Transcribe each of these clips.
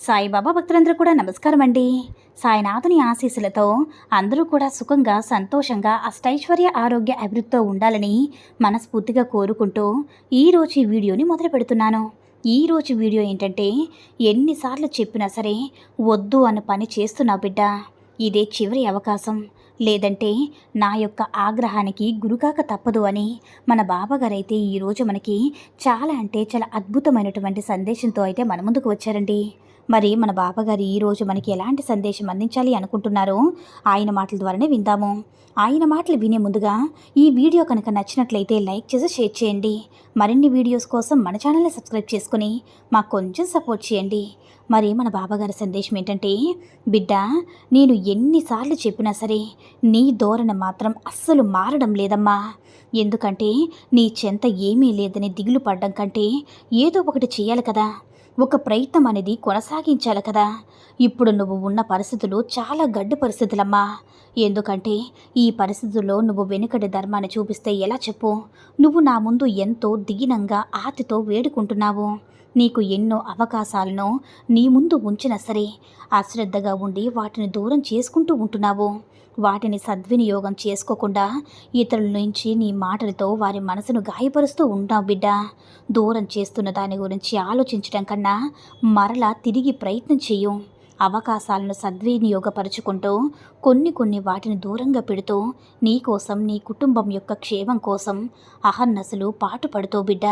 సాయిబాబా భక్తులందరూ కూడా నమస్కారం అండి. సాయినాథుని ఆశీస్సులతో అందరూ కూడా సుఖంగా సంతోషంగా అష్టైశ్వర్య ఆరోగ్య అభివృద్ధితో ఉండాలని మనస్ఫూర్తిగా కోరుకుంటూ ఈరోజు ఈ వీడియోని మొదలు పెడుతున్నాను. ఈరోజు వీడియో ఏంటంటే ఎన్నిసార్లు చెప్పినా సరే వద్దు అన్న పని చేస్తున్నావు బిడ్డ. ఇదే చివరి అవకాశం. లేదంటే నా యొక్క ఆగ్రహానికి గురికాక తప్పదు అని మన బాబాగారైతే ఈరోజు మనకి చాలా అంటే చాలా అద్భుతమైనటువంటి సందేశంతో అయితే మన ముందుకు వచ్చారండి. మరి మన బాబాగారు ఈరోజు మనకి ఎలాంటి సందేశం అందించాలి అనుకుంటున్నారో ఆయన మాటల ద్వారానే విందాము. ఆయన మాటలు వినే ముందుగా ఈ వీడియో కనుక నచ్చినట్లయితే లైక్ చేసి షేర్ చేయండి. మరిన్ని వీడియోస్ కోసం మన ఛానల్ని సబ్స్క్రైబ్ చేసుకుని మాకు కొంచెం సపోర్ట్ చేయండి. మరి మన బాబాగారి సందేశం ఏంటంటే బిడ్డ నేను ఎన్నిసార్లు చెప్పినా సరే నీ ధోరణ మాత్రం అస్సలు మారడం లేదమ్మా. ఎందుకంటే నీ చెంత ఏమీ లేదని దిగులు పడ్డం కంటే ఏదో ఒకటి చేయాలి కదా. ఒక ప్రయత్నం అనేది కొనసాగించాలి కదా. ఇప్పుడు నువ్వు ఉన్న పరిస్థితులు చాలా గడ్డు పరిస్థితులమ్మా. ఎందుకంటే ఈ పరిస్థితుల్లో నువ్వు వెనుకటి ధర్మాన్ని చూపిస్తే ఎలా చెప్పు? నువ్వు నా ముందు ఎంతో దీనంగా ఆతితో వేడుకుంటున్నావు. నీకు ఎన్నో అవకాశాలను నీ ముందు ఉంచినా సరే అశ్రద్ధగా ఉండి వాటిని దూరం చేసుకుంటూ ఉంటున్నావు. వాటిని సద్వినియోగం చేసుకోకుండా ఇతరుల నుంచి నీ మాటలతో వారి మనసును గాయపరుస్తూ ఉంటావు బిడ్డ. దూరం చేస్తున్న దాని గురించి ఆలోచించడం కన్నా మరలా తిరిగి ప్రయత్నం చేయు అవకాశాలను సద్వినియోగపరుచుకుంటూ కొన్ని కొన్ని వాటిని దూరంగా పెడుతూ నీ కోసం నీ కుటుంబం యొక్క క్షేమం కోసం అహర్నసలు పాటుపడుతూ బిడ్డ.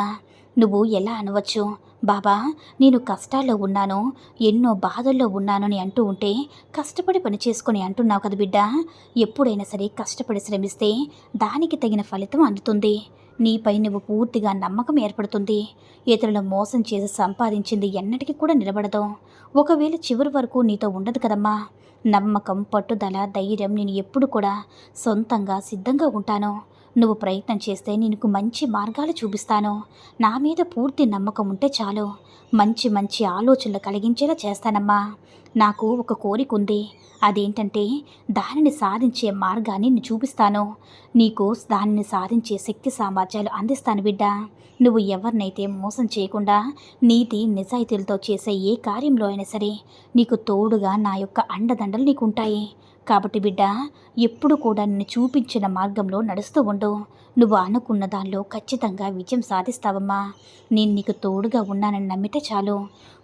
నువ్వు ఎలా అనవచ్చు? బాబా నేను కష్టాల్లో ఉన్నాను ఎన్నో బాధల్లో ఉన్నానని అంటూ ఉంటే కష్టపడి పని చేసుకొని అంటున్నావు కదా బిడ్డ. ఎప్పుడైనా సరే కష్టపడి శ్రమిస్తే దానికి తగిన ఫలితం అందుతుంది. నీపై నువ్వు పూర్తిగా నమ్మకం ఏర్పడుతుంది. ఇతరులు మోసం చేసి సంపాదించింది ఎన్నటికీ కూడా నిలబడదు. ఒకవేళ చివరి వరకు నీతో ఉండదు కదమ్మా. నమ్మకం పట్టుదల ధైర్యం నేను ఎప్పుడు కూడా సొంతంగా సిద్ధంగా ఉంటాను. నువ్వు ప్రయత్నం చేస్తే నీకు మంచి మార్గాలు చూపిస్తాను. నా మీద పూర్తి నమ్మకం ఉంటే చాలు. మంచి మంచి ఆలోచనలు కలిగించేలా చేస్తానమ్మా. నాకు ఒక కోరిక ఉంది. అదేంటంటే దానిని సాధించే మార్గాన్ని నేను చూపిస్తాను. నీకు దానిని సాధించే శక్తి సామర్థ్యాలు అందిస్తాను బిడ్డ. నువ్వు ఎవరినైతే మోసం చేయకుండా నీతి నిజాయితీలతో చేసే ఏ కార్యంలో అయినా సరే నీకు తోడుగా నా యొక్క అండదండలు నీకుంటాయి. కాబట్టి బిడ్డ ఎప్పుడు కూడా నిన్ను చూపించిన మార్గంలో నడుస్తూ ఉండు. నువ్వు అనుకున్న దానిలో ఖచ్చితంగా విజయం సాధిస్తావమ్మా. నేను నీకు తోడుగా ఉన్నానని నమ్మితే చాలు.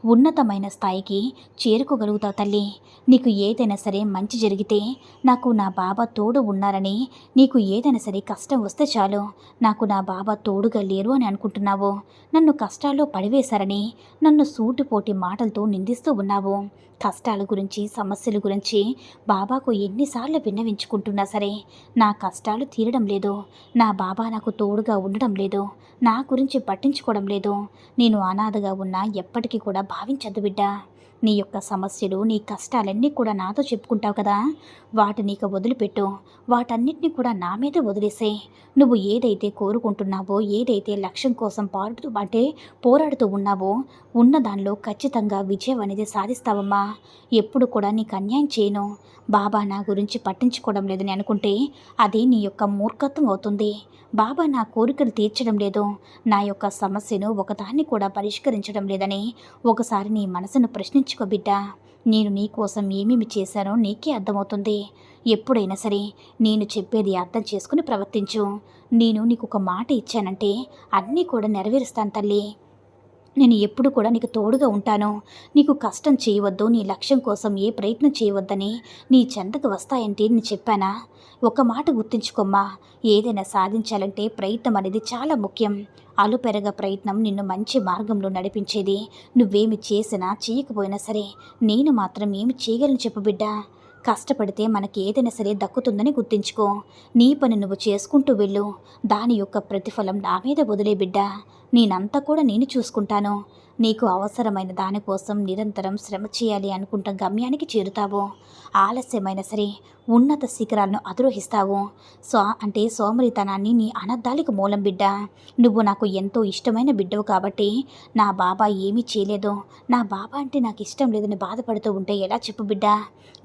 ఉన్నతమైన స్థాయికి చేరుకోగలుగుతావు తల్లి. నీకు ఏదైనా సరే మంచి జరిగితే నాకు నా బాబా తోడు ఉన్నారని నీకు ఏదైనా సరే కష్టం వస్తే చాలు. నాకు నా బాబా తోడుగా లేరు అని అనుకుంటున్నావు. నన్ను కష్టాల్లో పడివేశారని నన్ను సూటిపోటి మాటలతో నిందిస్తూ ఉన్నావు. కష్టాల గురించి సమస్యల గురించి బాబాకు ఎన్నిసార్లు విన్నవించుకుంటున్నా సరే నా కష్టాలు తీరడం లేదు. నా బాబా నాకు తోడుగా ఉండడం లేదు. నా గురించి పట్టించుకోవడం లేదు. నేను అనాథగా ఉన్నా ఎప్పటికీ కూడా భావించద్దు బిడ్డ. నీ యొక్క సమస్యలు నీ కష్టాలన్నీ కూడా నాతో చెప్పుకుంటావు కదా. వాటిని ఇక వదిలిపెట్టు. వాటన్నిటిని కూడా నా మీద వదిలేసే నువ్వు ఏదైతే కోరుకుంటున్నావో ఏదైతే లక్ష్యం కోసం పాడుతూ అంటే పోరాడుతూ ఉన్నావో ఉన్న దానిలో ఖచ్చితంగా విజయం అనేది సాధిస్తావమ్మా. ఎప్పుడు కూడా నీకు అన్యాయం చేయను. బాబా నా గురించి పట్టించుకోవడం లేదని అనుకుంటే అది నీ యొక్క మూర్ఖత్వం అవుతుంది. బాబా నా కోరికలు తీర్చడం లేదు. నా యొక్క సమస్యను ఒకదాన్ని కూడా పరిష్కరించడం లేదని ఒకసారి నీ మనసును ప్రశ్నించుకో బిడ్డ. నేను నీకోసం ఏమేమి చేశానో నీకే అర్థమవుతుంది. ఎప్పుడైనా సరే నేను చెప్పేది అర్థం చేసుకుని ప్రవర్తించు. నేను నీకు ఒక మాట ఇచ్చానంటే అన్నీ కూడా నెరవేరుస్తాను తల్లి. నేను ఎప్పుడు కూడా నీకు తోడుగా ఉంటాను. నీకు కష్టం చేయవద్దు నీ లక్ష్యం కోసం ఏ ప్రయత్నం చేయవద్దని నీ చెంతకు వస్తాయంటే నేను చెప్పానా? ఒక మాట గుర్తుంచుకోమ్మా. ఏదైనా సాధించాలంటే ప్రయత్నం అనేది చాలా ముఖ్యం. అలుపెరగ ప్రయత్నం నిన్ను మంచి మార్గంలో నడిపించేది. నువ్వేమి చేసినా చేయకపోయినా సరే నేను మాత్రం ఏమి చేయగలను చెప్పు బిడ్డా. కష్టపడితే మనకి ఏదైనా సరే దక్కుతుందని గుర్తుంచుకో. నీ పని నువ్వు చేసుకుంటూ వెళ్ళు. దాని యొక్క ప్రతిఫలం నా మీద వదిలే బిడ్డ. నేనంతా కూడా నేను చూసుకుంటాను. నీకు అవసరమైన దానికోసం నిరంతరం శ్రమ చేయాలి అనుకుంటాం గమ్యానికి చేరుతావు. ఆలస్యమైన సరే ఉన్నత శిఖరాలను అధిరోహిస్తావు. సో అంటే సోమరితనాన్ని నీ అనర్థాలకు మూలం బిడ్డ. నువ్వు నాకు ఎంతో ఇష్టమైన బిడ్డవు కాబట్టి నా బాబా ఏమీ చేయలేదు. నా బాబా అంటే నాకు ఇష్టం లేదని బాధపడుతూ ఉంటే ఎలా చెప్పు బిడ్డ?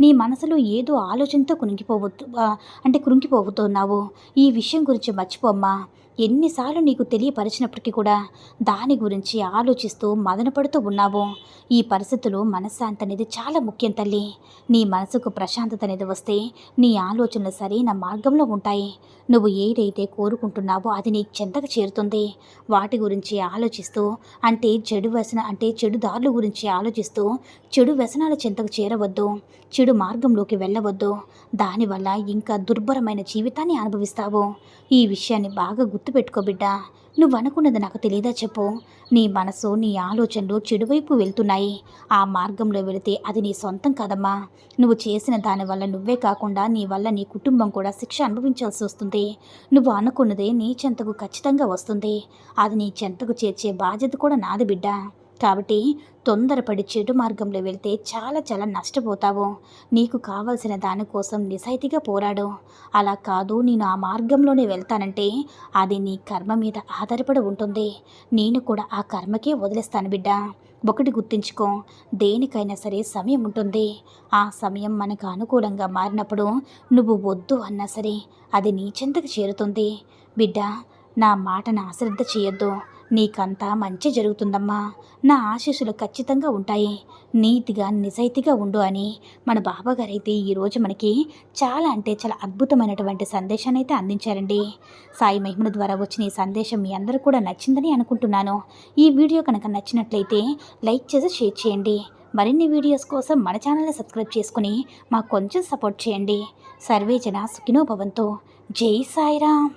నీ మనసులో ఏదో ఆలోచనతో కునిగిపోవద్దు అంటే కృంగిపోతున్నావు ఈ విషయం గురించి మర్చిపోమ్మా ఎన్నిసార్లు నీకు తెలియపరిచినప్పటికీ కూడా దాని గురించి ఆలోచిస్తూ మదనపడుతూ ఉన్నావు. ఈ పరిస్థితులు మనశ్శాంతి అనేది చాలా ముఖ్యం తల్లి. నీ మనసుకు ప్రశాంతత అనేది వస్తే నీ ఆలోచనలు సరైన మార్గంలో ఉంటాయి. నువ్వు ఏదైతే కోరుకుంటున్నావో అది నీకు చెంతకు చేరుతుంది. వాటి గురించి ఆలోచిస్తూ అంటే చెడు వ్యసన అంటే చెడు దారుల గురించి ఆలోచిస్తూ చెడు వ్యసనాల చెంతకు చేరవద్దు. చెడు మార్గంలోకి వెళ్ళవద్దు. దానివల్ల ఇంకా దుర్భరమైన జీవితాన్ని అనుభవిస్తావు. ఈ విషయాన్ని బాగా గుర్తుపెట్టుకో బిడ్డ. నువ్వు అనుకున్నది నాకు తెలియదా చెప్పు. నీ మనసు నీ ఆలోచనలు చెడువైపు వెళ్తున్నాయి. ఆ మార్గంలో వెళితే అది నీ సొంతం కాదమ్మా. నువ్వు చేసిన దానివల్ల నువ్వే కాకుండా నీ వల్ల నీ కుటుంబం కూడా శిక్ష అనుభవించాల్సి వస్తుంది. నువ్వు అనుకున్నదే నీ చెంతకు ఖచ్చితంగా వస్తుంది. అది నీ చెంతకు చేర్చే బాధ్యత కూడా నాది బిడ్డ. కాబట్టి తొందరపడి చెడు మార్గంలో వెళ్తే చాలా చాలా నష్టపోతావు. నీకు కావలసిన దానికోసం నిజాయితీగా పోరాడు. అలా కాదు నేను ఆ మార్గంలోనే వెళ్తానంటే అది నీ కర్మ మీద ఆధారపడి ఉంటుంది. నేను కూడా ఆ కర్మకే వదిలేస్తాను బిడ్డ. ఒకటి గుర్తుంచుకో దేనికైనా సరే సమయం ఉంటుంది. ఆ సమయం మనకు అనుకూలంగా మారినప్పుడు నువ్వు వద్దు అన్నా సరే అది నీ చెంతకు చేరుతుంది. బిడ్డ నా మాటను అశ్రద్ధ చేయొద్దు. నీకంతా మంచి జరుగుతుందమ్మా. నా ఆశీస్సులు ఖచ్చితంగా ఉంటాయి. నీతిగా నిజాయితీగా ఉండు అని మన బాబాగారైతే ఈరోజు మనకి చాలా అంటే చాలా అద్భుతమైనటువంటి సందేశాన్ని అయితే అందించారండి. సాయి మహిమల ద్వారా వచ్చిన ఈ సందేశం మీ అందరూ కూడా నచ్చిందని అనుకుంటున్నాను. ఈ వీడియో కనుక నచ్చినట్లయితే లైక్ చేసి షేర్ చేయండి. మరిన్ని వీడియోస్ కోసం మన ఛానల్ని సబ్స్క్రైబ్ చేసుకుని మాకు కొంచెం సపోర్ట్ చేయండి. సర్వే జన సుఖినో భవంతో. జై సాయిరామ్.